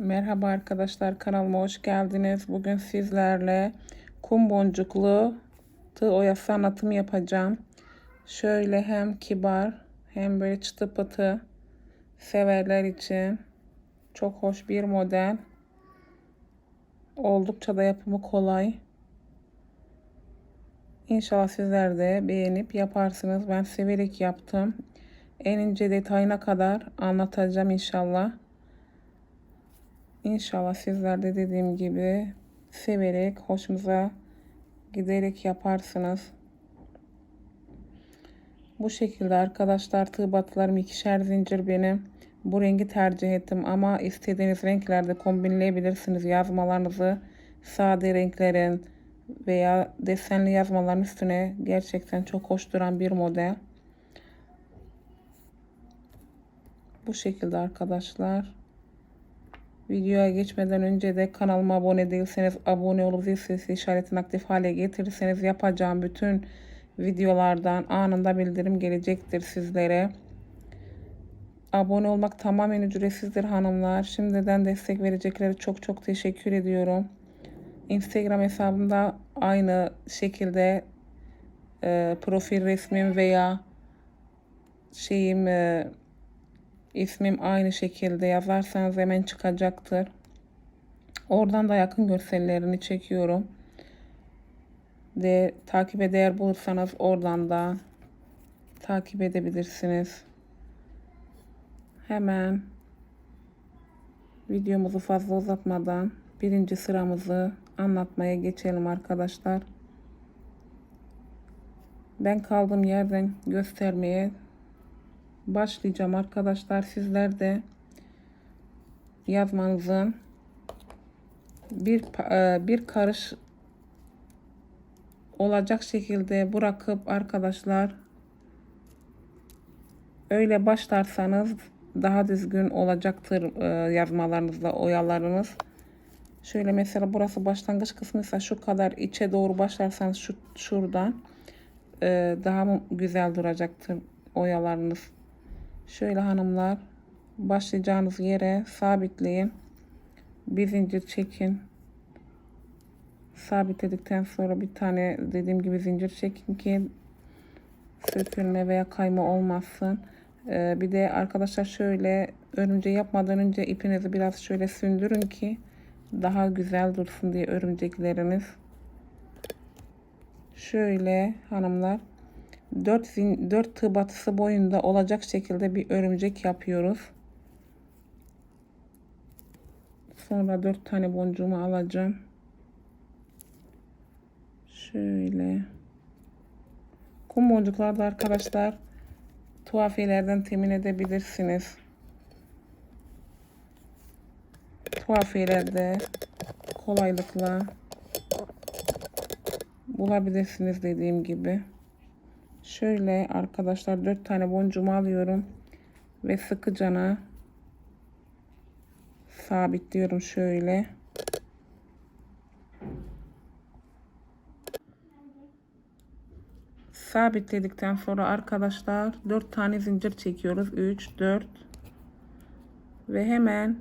Merhaba arkadaşlar kanalıma hoş geldiniz. Bugün sizlerle kum boncuklu tığ oyası anlatımı yapacağım. Şöyle hem kibar hem böyle çıtı pıtı severler için çok hoş bir model. Oldukça da yapımı kolay. İnşallah sizler de beğenip yaparsınız. Ben severek yaptım. En ince detayına kadar anlatacağım inşallah. İnşallah sizler de dediğim gibi severek, hoşumuza giderek yaparsınız. Bu şekilde arkadaşlar tığ batılarım ikişer zincir benim. Bu rengi tercih ettim ama istediğiniz renklerde kombinleyebilirsiniz. Yazmalarınızı sade renklerin veya desenli yazmaların üstüne gerçekten çok hoş duran bir model. Bu şekilde arkadaşlar. Videoya geçmeden önce de kanalıma abone değilseniz abone olup zil sesi işaretini aktif hale getirirseniz yapacağım bütün videolardan anında bildirim gelecektir sizlere. Abone olmak tamamen ücretsizdir hanımlar. Şimdiden destek verecekleri çok çok teşekkür ediyorum. Instagram hesabımda aynı şekilde e, profil resmim veya şeyim e, ismim aynı şekilde yazarsanız hemen çıkacaktır. Oradan da yakın görsellerini çekiyorum. De takip eder bulursanız oradan da takip edebilirsiniz. Hemen videomuzu fazla uzatmadan birinci sıramızı anlatmaya geçelim arkadaşlar. Ben kaldığım yerden göstermeye başlayacağım arkadaşlar. Sizler de yazmanızın bir e, bir karış olacak şekilde bırakıp arkadaşlar öyle başlarsanız daha düzgün olacaktır e, yazmalarınızda oyalarınız. Şöyle mesela burası başlangıç kısmıysa şu kadar içe doğru başlarsanız şu şuradan e, daha güzel duracaktır oyalarınız. Şöyle hanımlar başlayacağınız yere sabitleyin. Bir zincir çekin. Sabitledikten sonra bir tane dediğim gibi zincir çekin ki sökülme veya kayma olmasın. Ee, bir de arkadaşlar şöyle örümceği yapmadan önce ipinizi biraz şöyle sündürün ki daha güzel dursun diye örümcekleriniz. Şöyle hanımlar 4, zin, 4 tığ batısı boyunda olacak şekilde bir örümcek yapıyoruz. Sonra 4 tane boncuğumu alacağım. Şöyle. Kum boncukları da arkadaşlar tuhafiyelerden temin edebilirsiniz. Tuhafiyelerde kolaylıkla bulabilirsiniz dediğim gibi. Şöyle arkadaşlar 4 tane boncuğumu alıyorum ve sıkıcana sabitliyorum şöyle. Sabitledikten sonra arkadaşlar 4 tane zincir çekiyoruz. 3 4 ve hemen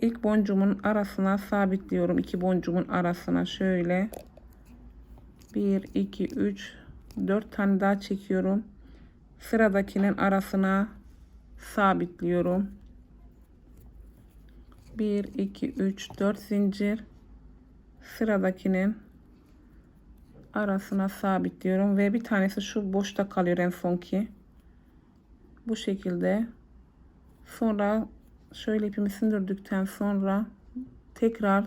ilk boncuğumun arasına sabitliyorum. iki boncuğumun arasına şöyle 1 2 3 4 tane daha çekiyorum. Sıradakinin arasına sabitliyorum. 1 2 3 4 zincir sıradakinin arasına sabitliyorum ve bir tanesi şu boşta kalıyor en sonki. Bu şekilde. Sonra şöyle ipimi sindirdikten sonra tekrar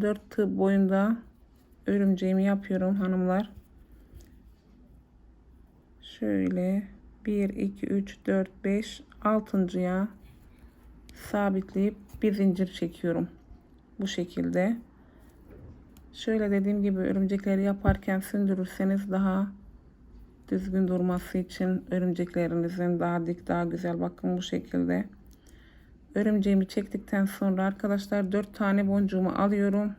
4 tığ boyunda örümceğimi yapıyorum hanımlar. Şöyle 1 2 3 4 5 altıncıya sabitleyip bir zincir çekiyorum. Bu şekilde. Şöyle dediğim gibi örümcekleri yaparken sündürürseniz daha düzgün durması için örümceklerinizin daha dik daha güzel bakın bu şekilde. Örümceğimi çektikten sonra arkadaşlar 4 tane boncuğumu alıyorum.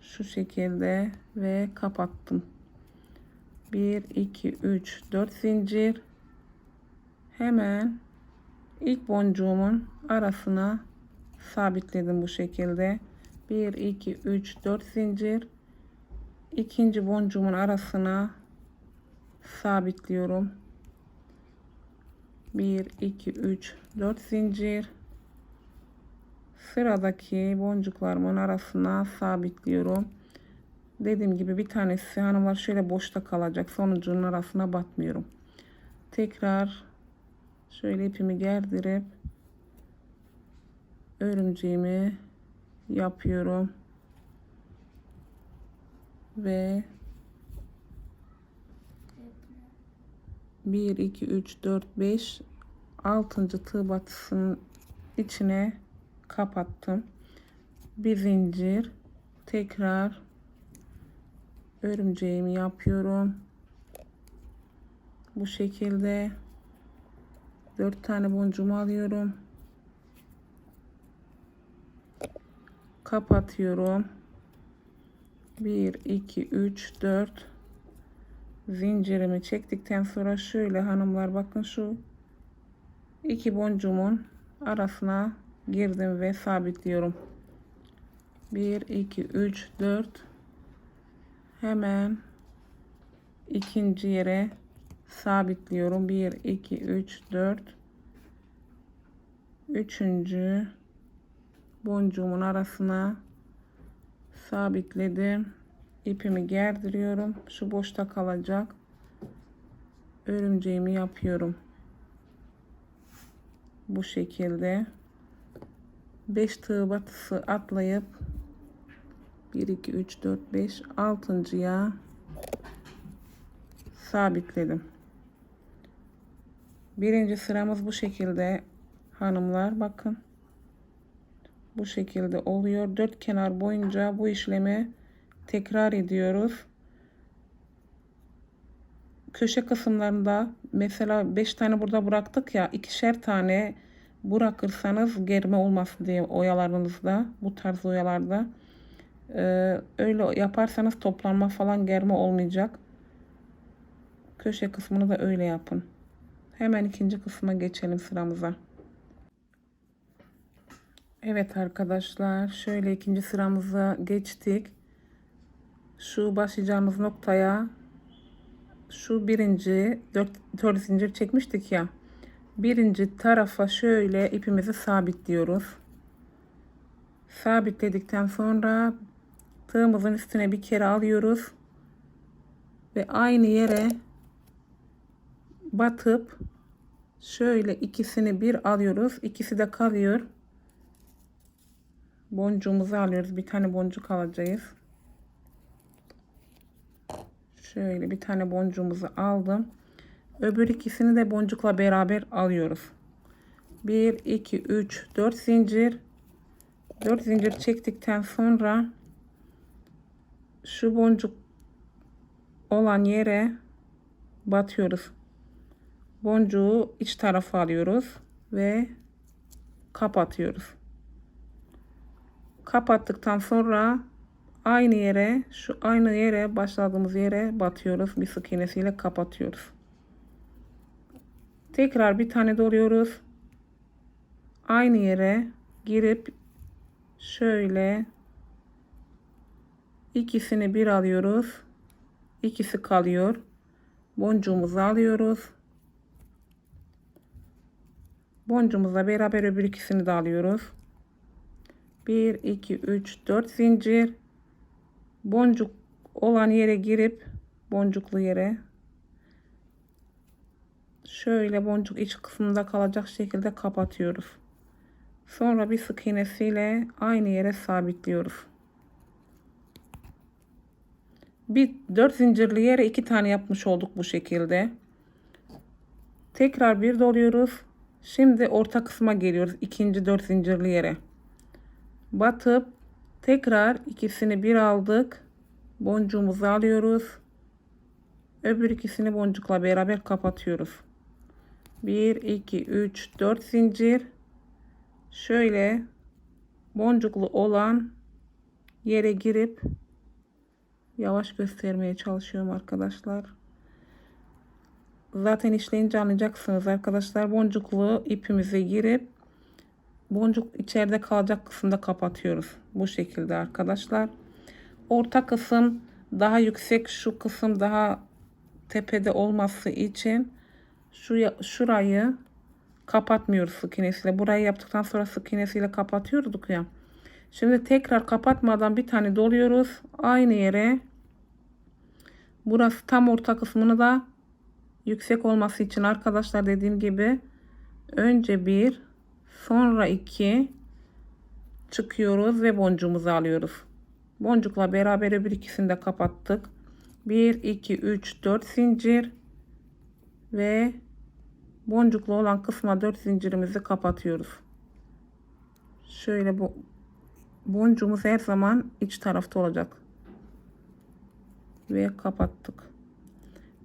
Şu şekilde ve kapattım. 1 2 3 4 zincir. Hemen ilk boncuğumun arasına sabitledim bu şekilde. 1 2 3 4 zincir. İkinci boncuğumun arasına sabitliyorum. 1 2 3 4 zincir. Sıradaki boncuklarımın arasına sabitliyorum dediğim gibi bir tanesi hanımlar şöyle boşta kalacak. Sonucunun arasına batmıyorum. Tekrar şöyle ipimi gerdirip örümceğimi yapıyorum. Ve 1 2 3 4 5 6. tığ batısının içine kapattım. Bir zincir tekrar örümceğimi yapıyorum. Bu şekilde 4 tane boncuğumu alıyorum. Kapatıyorum. 1 2 3 4 zincirimi çektikten sonra şöyle hanımlar bakın şu iki boncuğumun arasına girdim ve sabitliyorum. 1 2 3 4 hemen ikinci yere sabitliyorum. 1 2 3 4 üçüncü boncuğumun arasına sabitledim. İpimi gerdiriyorum. Şu boşta kalacak. Örümceğimi yapıyorum. Bu şekilde 5 tığ batısı atlayıp 1 2 3 4 5 altıncıya sabitledim. Birinci sıramız bu şekilde. Hanımlar bakın. Bu şekilde oluyor. Dört kenar boyunca bu işlemi tekrar ediyoruz. Köşe kısımlarında mesela 5 tane burada bıraktık ya ikişer tane bırakırsanız germe olmasın diye oyalarınızda bu tarz oyalarda ee, öyle yaparsanız toplanma falan germe olmayacak. Köşe kısmını da öyle yapın. Hemen ikinci kısma geçelim sıramıza. Evet arkadaşlar şöyle ikinci sıramıza geçtik. Şu başlayacağımız noktaya şu birinci dört, dört zincir çekmiştik ya. Birinci tarafa şöyle ipimizi sabitliyoruz. Sabitledikten sonra tığımızın üstüne bir kere alıyoruz ve aynı yere batıp şöyle ikisini bir alıyoruz ikisi de kalıyor boncuğumuzu alıyoruz bir tane boncuk alacağız Şöyle bir tane boncuğumuzu aldım. Öbür ikisini de boncukla beraber alıyoruz. 1, 2, 3, 4 zincir. 4 zincir çektikten sonra şu boncuk olan yere batıyoruz. Boncuğu iç tarafa alıyoruz ve kapatıyoruz. Kapattıktan sonra aynı yere şu aynı yere başladığımız yere batıyoruz bir sık iğnesiyle kapatıyoruz tekrar bir tane doluyoruz aynı yere girip şöyle ikisini bir alıyoruz. İkisi kalıyor. Boncuğumuzu alıyoruz. Boncuğumuzla beraber öbür ikisini de alıyoruz. 1 2 3 4 zincir. Boncuk olan yere girip boncuklu yere şöyle boncuk iç kısmında kalacak şekilde kapatıyoruz. Sonra bir sık iğnesiyle aynı yere sabitliyoruz. Bir dört zincirli yere iki tane yapmış olduk bu şekilde. Tekrar bir doluyoruz. Şimdi orta kısma geliyoruz. ikinci dört zincirli yere. Batıp Tekrar ikisini bir aldık. Boncuğumuzu alıyoruz. Öbür ikisini boncukla beraber kapatıyoruz. 1 2 3 4 zincir. Şöyle boncuklu olan yere girip yavaş göstermeye çalışıyorum arkadaşlar. zaten işleyince anlayacaksınız arkadaşlar. Boncuklu ipimize girip boncuk içeride kalacak kısımda kapatıyoruz. Bu şekilde arkadaşlar. Orta kısım daha yüksek, şu kısım daha tepede olması için şu şurayı kapatmıyoruz sık iğnesiyle. Burayı yaptıktan sonra sık iğnesiyle kapatıyorduk ya. Şimdi tekrar kapatmadan bir tane doluyoruz. Aynı yere burası tam orta kısmını da yüksek olması için arkadaşlar dediğim gibi önce bir sonra iki çıkıyoruz ve boncuğumuzu alıyoruz. Boncukla beraber öbür ikisini de kapattık. 1 2 3 4 zincir ve boncuklu olan kısma 4 zincirimizi kapatıyoruz. Şöyle bu boncuğumuz her zaman iç tarafta olacak. Ve kapattık.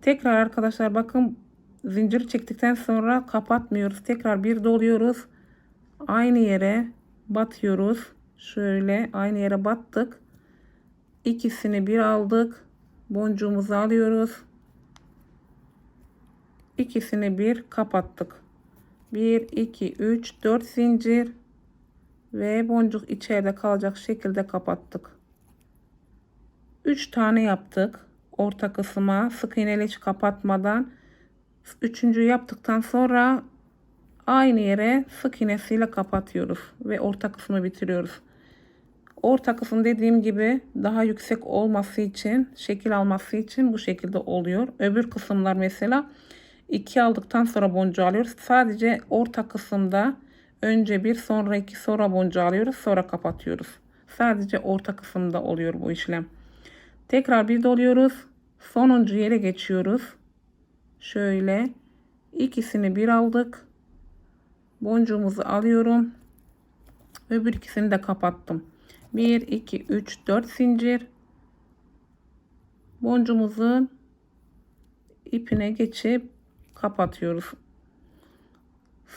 Tekrar arkadaşlar bakın zincir çektikten sonra kapatmıyoruz. Tekrar bir doluyoruz. Aynı yere batıyoruz. Şöyle aynı yere battık. İkisini bir aldık. Boncuğumuzu alıyoruz. İkisini bir kapattık. 1 2 3 4 zincir ve boncuk içeride kalacak şekilde kapattık. 3 tane yaptık. Orta kısma sık iğneyle hiç kapatmadan. Üçüncü yaptıktan sonra aynı yere sık iğnesiyle kapatıyoruz ve orta kısmı bitiriyoruz. Orta kısım dediğim gibi daha yüksek olması için, şekil alması için bu şekilde oluyor. Öbür kısımlar mesela 2 aldıktan sonra boncuğu alıyoruz. Sadece orta kısımda önce bir sonra iki sonra boncuğu alıyoruz sonra kapatıyoruz. Sadece orta kısımda oluyor bu işlem. Tekrar bir doluyoruz. Sonuncu yere geçiyoruz. Şöyle ikisini bir aldık. Boncuğumuzu alıyorum. Öbür ikisini de kapattım. 1 2 3 4 zincir. Boncuğumuzun ipine geçip kapatıyoruz.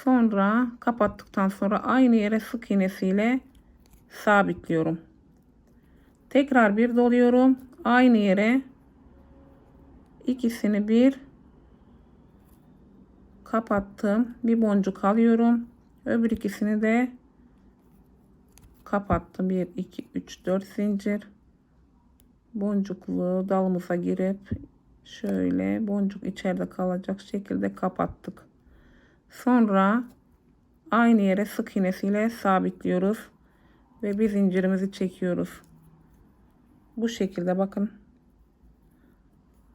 Sonra kapattıktan sonra aynı yere sık iğnesiyle sabitliyorum. Tekrar bir doluyorum. Aynı yere ikisini bir kapattım. Bir boncuk alıyorum. Öbür ikisini de kapattım. 1 2 3 4 zincir. Boncuklu dalımıza girip şöyle boncuk içeride kalacak şekilde kapattık. Sonra aynı yere sık iğnesiyle sabitliyoruz ve bir zincirimizi çekiyoruz. Bu şekilde bakın.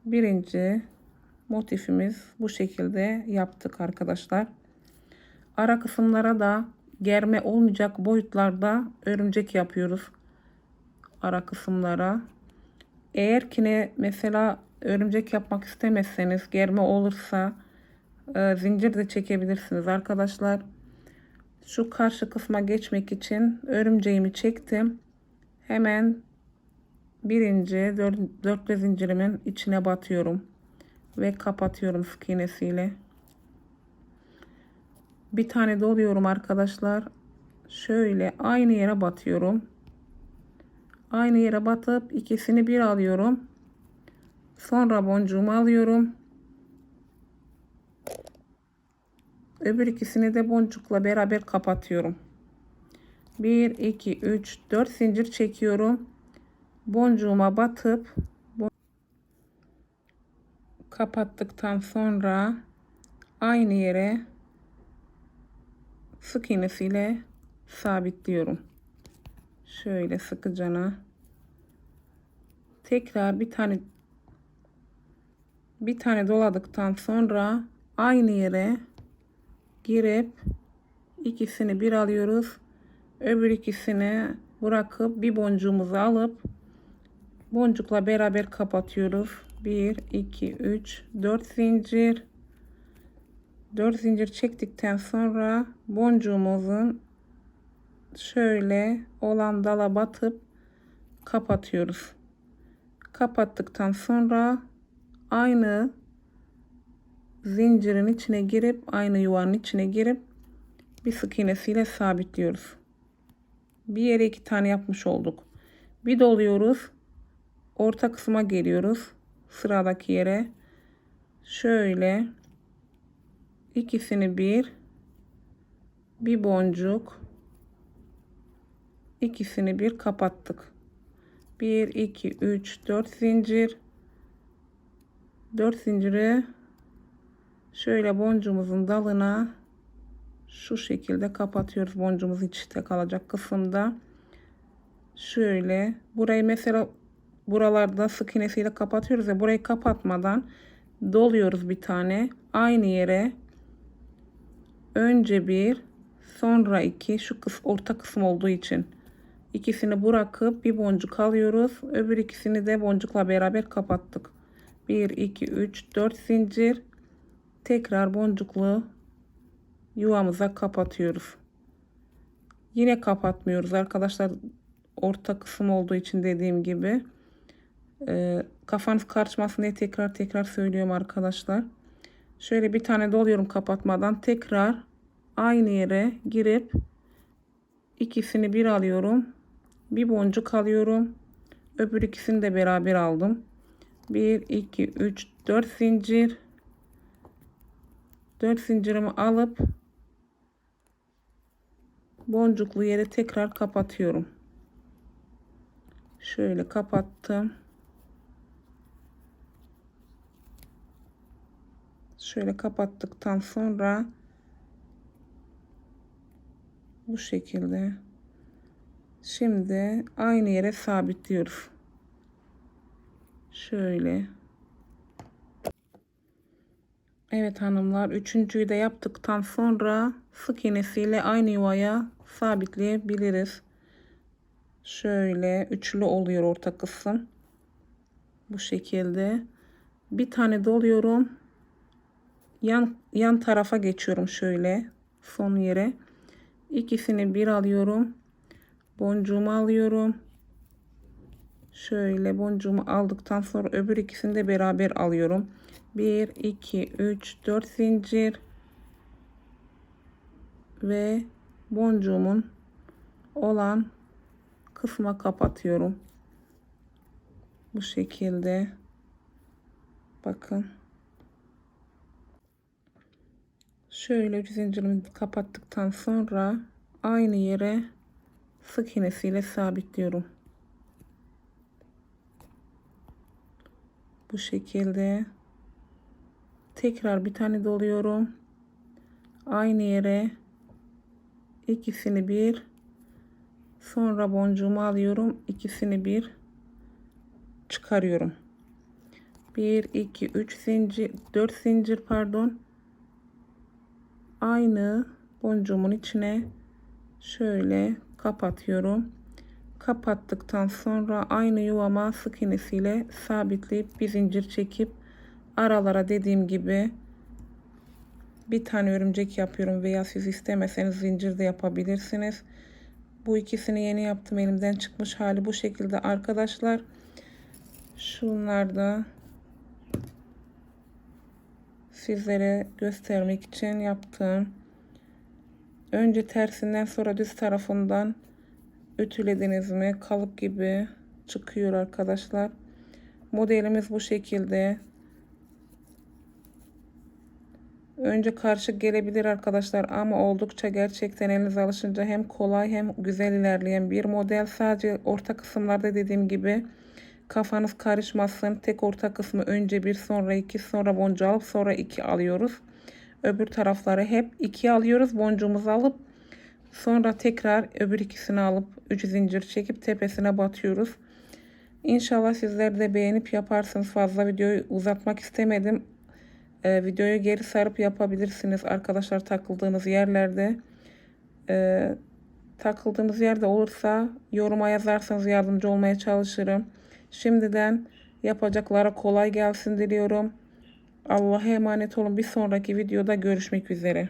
Birinci motifimiz bu şekilde yaptık arkadaşlar. Ara kısımlara da germe olmayacak boyutlarda örümcek yapıyoruz. Ara kısımlara. Eğer ki ne mesela örümcek yapmak istemezseniz germe olursa e, zincir de çekebilirsiniz arkadaşlar. Şu karşı kısma geçmek için örümceğimi çektim. Hemen birinci dört, dörtlü zincirimin içine batıyorum ve kapatıyorum sık iğnesiyle. Bir tane doluyorum arkadaşlar. Şöyle aynı yere batıyorum. Aynı yere batıp ikisini bir alıyorum. Sonra boncuğumu alıyorum. Öbür ikisini de boncukla beraber kapatıyorum. 1 2 3 4 zincir çekiyorum. Boncuğuma batıp kapattıktan sonra aynı yere sık iğnesiyle sabitliyorum. Şöyle sıkıcana. Tekrar bir tane bir tane doladıktan sonra aynı yere girip ikisini bir alıyoruz. Öbür ikisini bırakıp bir boncuğumuzu alıp boncukla beraber kapatıyoruz. 1 2 3 4 zincir 4 zincir çektikten sonra boncuğumuzun şöyle olan dala batıp kapatıyoruz. Kapattıktan sonra aynı zincirin içine girip aynı yuvanın içine girip bir sık iğnesiyle sabitliyoruz. Bir yere iki tane yapmış olduk. Bir doluyoruz. Orta kısma geliyoruz. Sıradaki yere. Şöyle. İkisini bir. Bir boncuk. İkisini bir kapattık. 1 2 3 4 zincir. 4 zinciri şöyle boncuğumuzun dalına şu şekilde kapatıyoruz. Boncuğumuz içte kalacak kısımda. Şöyle. Burayı mesela buralarda sık iğnesiyle kapatıyoruz ya burayı kapatmadan doluyoruz bir tane. Aynı yere önce bir sonra iki şu kıs orta kısım olduğu için. İkisini bırakıp bir boncuk alıyoruz. Öbür ikisini de boncukla beraber kapattık. 1 2 3 4 zincir. Tekrar boncuklu yuvamıza kapatıyoruz. Yine kapatmıyoruz arkadaşlar. Orta kısım olduğu için dediğim gibi e, kafanız karışmasın diye tekrar tekrar söylüyorum arkadaşlar. Şöyle bir tane doluyorum kapatmadan. Tekrar aynı yere girip ikisini bir alıyorum. Bir boncuk alıyorum. Öbür ikisini de beraber aldım. 1 2 3 4 zincir. 4 zincirimi alıp boncuklu yere tekrar kapatıyorum. Şöyle kapattım şöyle kapattıktan sonra bu şekilde şimdi aynı yere sabitliyoruz. Şöyle. Evet hanımlar üçüncüyü de yaptıktan sonra sık iğnesiyle aynı yuvaya sabitleyebiliriz. Şöyle üçlü oluyor orta kısım. Bu şekilde. Bir tane doluyorum yan yan tarafa geçiyorum şöyle son yere. İkisini bir alıyorum. Boncuğumu alıyorum. Şöyle boncuğumu aldıktan sonra öbür ikisini de beraber alıyorum. 1 2 3 4 zincir. Ve boncuğumun olan kısma kapatıyorum. Bu şekilde. Bakın şöyle zincirimi kapattıktan sonra aynı yere sık iğnesiyle sabitliyorum. Bu şekilde tekrar bir tane doluyorum. Aynı yere ikisini bir sonra boncuğumu alıyorum. İkisini bir çıkarıyorum. 1 2 3 zincir 4 zincir pardon aynı boncuğumun içine şöyle kapatıyorum kapattıktan sonra aynı yuvama sık iğnesiyle sabitleyip bir zincir çekip aralara dediğim gibi bir tane örümcek yapıyorum veya siz istemeseniz zincir de yapabilirsiniz. Bu ikisini yeni yaptım elimden çıkmış hali bu şekilde arkadaşlar. Şunlar da sizlere göstermek için yaptım. Önce tersinden sonra düz tarafından ütülediniz mi kalıp gibi çıkıyor arkadaşlar. Modelimiz bu şekilde. Önce karışık gelebilir arkadaşlar ama oldukça gerçekten eliniz alışınca hem kolay hem güzel ilerleyen bir model. Sadece orta kısımlarda dediğim gibi kafanız karışmasın. Tek orta kısmı önce bir sonra iki sonra boncuğu alıp sonra iki alıyoruz. Öbür tarafları hep iki alıyoruz. Boncuğumuzu alıp sonra tekrar öbür ikisini alıp üç zincir çekip tepesine batıyoruz. İnşallah sizler de beğenip yaparsınız. Fazla videoyu uzatmak istemedim. Ee, videoyu geri sarıp yapabilirsiniz arkadaşlar takıldığınız yerlerde. Ee, takıldığınız yerde olursa yoruma yazarsanız yardımcı olmaya çalışırım. Şimdiden yapacaklara kolay gelsin diliyorum. Allah'a emanet olun. Bir sonraki videoda görüşmek üzere.